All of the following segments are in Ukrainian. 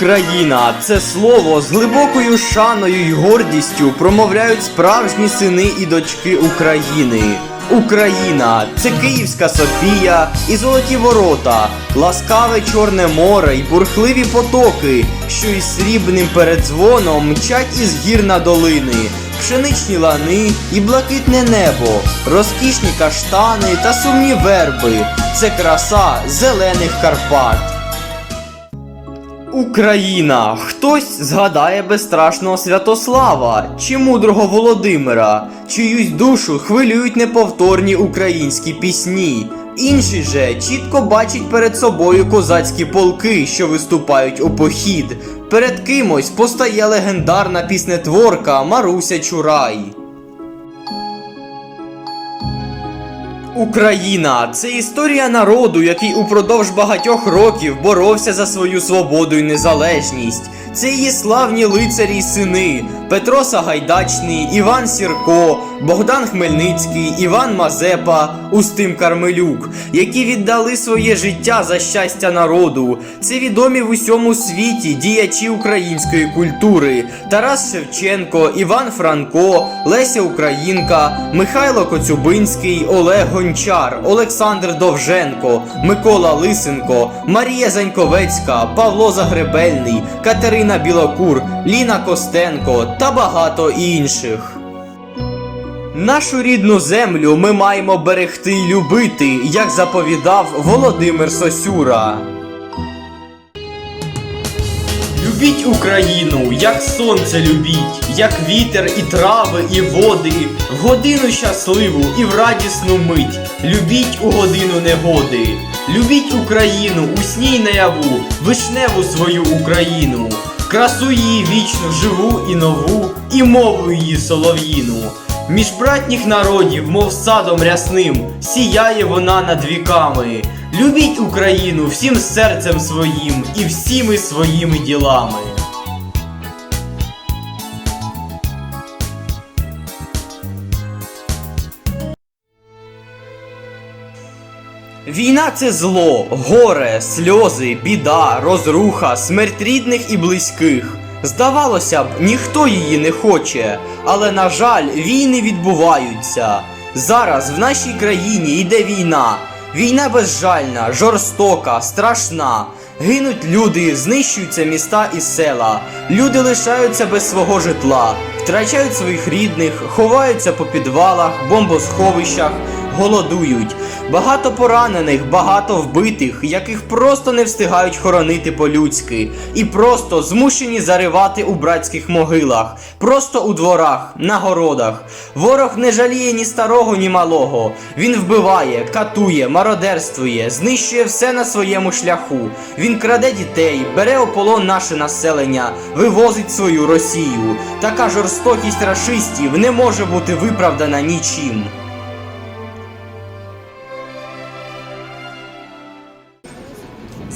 Україна це слово з глибокою шаною й гордістю промовляють справжні сини і дочки України. Україна це Київська Софія і золоті ворота, ласкаве Чорне море й бурхливі потоки, що із срібним передзвоном мчать із гір на долини, пшеничні лани і блакитне небо, розкішні каштани та сумні верби. Це краса зелених Карпат. Україна. Хтось згадає безстрашного Святослава чи мудрого Володимира, чиюсь душу хвилюють неповторні українські пісні. Інші же чітко бачать перед собою козацькі полки, що виступають у похід. Перед кимось постає легендарна піснетворка Маруся Чурай. Україна це історія народу, який упродовж багатьох років боровся за свою свободу і незалежність. Це її славні лицарі й сини Петро Сагайдачний, Іван Сірко, Богдан Хмельницький, Іван Мазепа, Устим Кармелюк, які віддали своє життя за щастя народу. Це відомі в усьому світі діячі української культури: Тарас Шевченко, Іван Франко, Леся Українка, Михайло Коцюбинський, Олег Гончар, Олександр Довженко, Микола Лисенко, Марія Заньковецька, Павло Загребельний, Катерина Білокур, Ліна Костенко та багато інших. Нашу рідну землю ми маємо берегти й любити, як заповідав Володимир Сосюра. Любіть Україну, як сонце любіть, як вітер і трави, і води, в годину щасливу і в радісну мить. Любіть у годину негоди. Любіть Україну у сній наяву, вишневу свою Україну, красу її вічну, живу і нову, і мову її солов'їну. Між братніх народів, мов садом рясним, сіяє вона над віками. Любіть Україну всім серцем своїм і всіми своїми ділами. Війна це зло, горе, сльози, біда, розруха, смерть рідних і близьких. Здавалося б, ніхто її не хоче, але на жаль, війни відбуваються. Зараз в нашій країні йде війна. Війна безжальна, жорстока, страшна. Гинуть люди, знищуються міста і села. Люди лишаються без свого житла, втрачають своїх рідних, ховаються по підвалах, бомбосховищах, голодують. Багато поранених, багато вбитих, яких просто не встигають хоронити по-людськи, і просто змушені заривати у братських могилах, просто у дворах, на городах. Ворог не жаліє ні старого, ні малого. Він вбиває, катує, мародерствує, знищує все на своєму шляху. Він краде дітей, бере у полон наше населення, вивозить свою Росію. Така жорстокість рашистів не може бути виправдана нічим.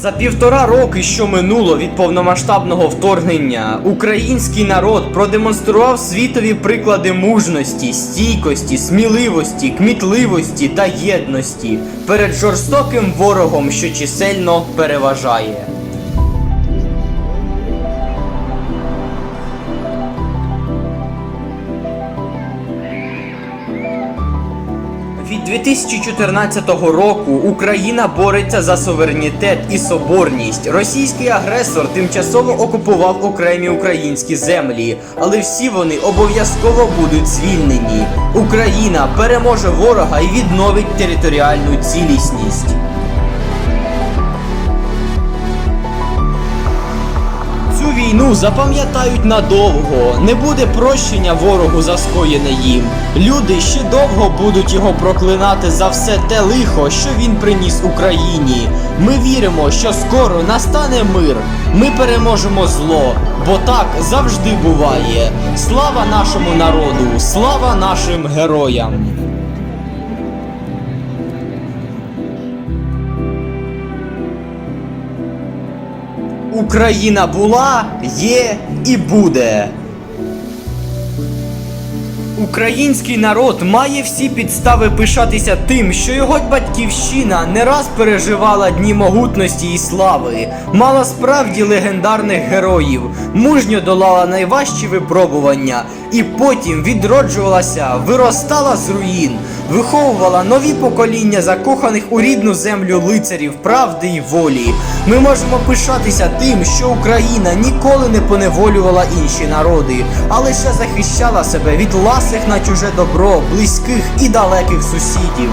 За півтора роки, що минуло від повномасштабного вторгнення, український народ продемонстрував світові приклади мужності, стійкості, сміливості, кмітливості та єдності перед жорстоким ворогом, що чисельно переважає. Від 2014 року Україна бореться за суверенітет і соборність. Російський агресор тимчасово окупував окремі українські землі, але всі вони обов'язково будуть звільнені. Україна переможе ворога і відновить територіальну цілісність. Війну запам'ятають надовго. Не буде прощення ворогу за скоєне їм. Люди ще довго будуть його проклинати за все те лихо, що він приніс Україні. Ми віримо, що скоро настане мир. Ми переможемо зло, бо так завжди буває. Слава нашому народу, слава нашим героям! Україна була, є і буде. Український народ має всі підстави пишатися тим, що його батьківщина не раз переживала дні могутності і слави, мала справді легендарних героїв, мужньо долала найважчі випробування і потім відроджувалася, виростала з руїн, виховувала нові покоління закоханих у рідну землю лицарів правди і волі. Ми можемо пишатися тим, що Україна ніколи не поневолювала інші народи, а лише захищала себе від ласих на чуже добро, близьких і далеких сусідів.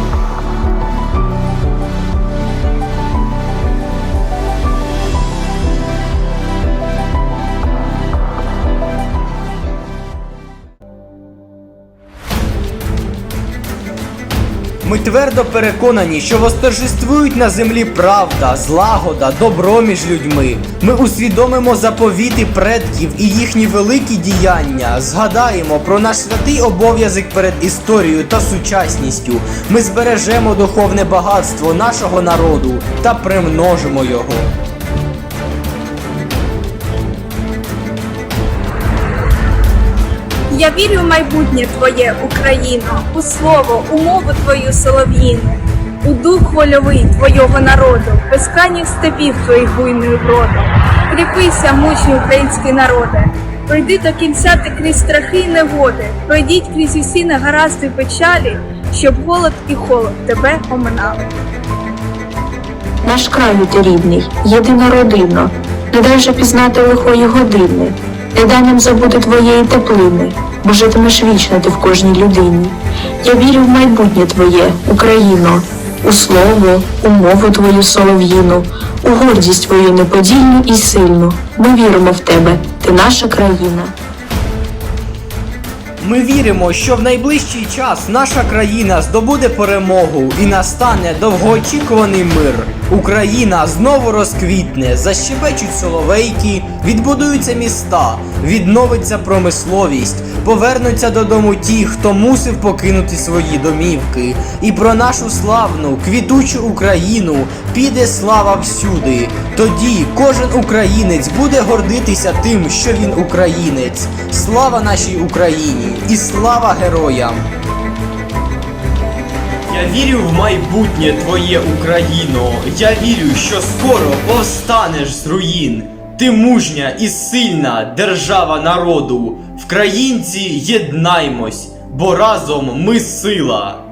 Ми твердо переконані, що восторжествують на землі правда, злагода, добро між людьми. Ми усвідомимо заповіти предків і їхні великі діяння. Згадаємо про наш святий обов'язок перед історією та сучасністю. Ми збережемо духовне багатство нашого народу та примножимо його. Я вірю в майбутнє твоє, Україно, у слово, у мову твою солов'їну, у дух вольовий твого народу, безкрайніх степів твоїх буйною бродом. Кріпися, мучний український народе, пройди до кінця ти крізь страхи й негоди, пройдіть крізь усі негаразди печалі, щоб голод і холод тебе оминали. Наш краю рідний, єдина родина, не дай же пізнати лихої години, не дай нам забути твоєї теплини, бо житимеш вічно ти в кожній людині. Я вірю в майбутнє твоє, Україно, у слово, у мову твою солов'їну, у гордість твою неподільну і сильну. Ми віримо в тебе, ти наша країна. Ми віримо, що в найближчий час наша країна здобуде перемогу і настане довгоочікуваний мир. Україна знову розквітне, защебечуть соловейки, відбудуються міста, відновиться промисловість, повернуться додому ті, хто мусив покинути свої домівки. І про нашу славну, квітучу Україну піде слава всюди. Тоді кожен українець буде гордитися тим, що він українець. Слава нашій Україні і слава героям! Я вірю в майбутнє твоє Україно. Я вірю, що скоро повстанеш з руїн. Ти мужня і сильна держава народу. Вкраїнці єднаймось, бо разом ми сила.